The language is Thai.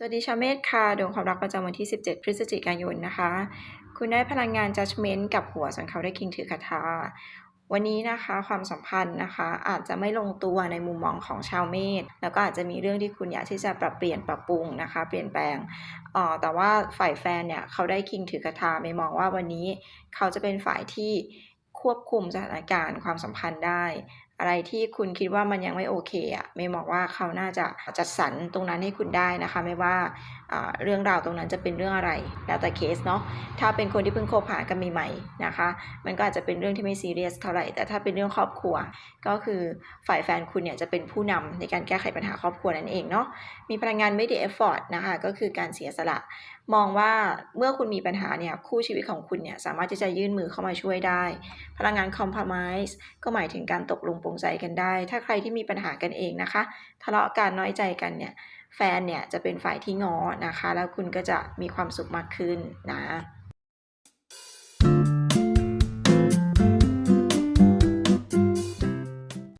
สวัสดีชาวเมษค่ะดวงความรักประจำวันที่ 17 พฤศจิกายนนะคะ คุณได้พลังงาน judgment กับหัวส่วนเขาได้คิงถือคาถาวันนี้นะคะความสัมพันธ์นะคะอาจจะไม่ลงตัวในมุมมองของชาวเมษแล้วก็อาจจะมีเรื่องที่คุณอยากที่จะปรับเปลี่ยนปรับปรุงนะคะ เปลี่ยนแปลงอ่อแต่ว่าฝ่ายแฟนเนี่ยเขาได้คิงถือคาถาไม่มองว่าวันนี้เขาจะเป็นฝ่ายที่ควบคุมสถานการณ์ความสัมพันธ์ได้ อะไรที่คุณคิดว่ามันยังไม่โอเคอะเมย์มองว่าเขาน่าจะจัดสรรตรงนั้นให้คุณได้นะคะ ไม่ว่าเรื่องราวตรงนั้นจะเป็นเรื่องอะไร แล้วแต่เคสเนาะถ้าเป็นคนที่เพิ่งคบหากันใหม่ๆนะคะ มันก็อาจจะเป็นเรื่องที่ไม่ซีเรียสเท่าไหร่แต่ถ้าเป็นเรื่องครอบครัว ก็คือฝ่ายแฟนคุณเนี่ยจะเป็นผู้นำในการแก้ไขปัญหาครอบครัวนั่นเองเนาะมีพลังงานไม่ดีเอฟฟอร์ตนะคะก็คือการเสียสละมองว่าเมื่อคุณมีปัญหาเนี่ยคู่ชีวิตของคุณเนี่ยสามารถที่จะยื่นมือเข้ามาช่วยได้ พลังงาน compromise ก็หมายถึงการตกลงปรงใจกันได้ ถ้าใครที่มีปัญหากันเองนะคะ ทะเลาะกันน้อยใจกันเนี่ย แฟนเนี่ยจะเป็นฝ่ายที่ง้อนะคะ แล้วคุณก็จะมีความสุขมากขึ้นนะ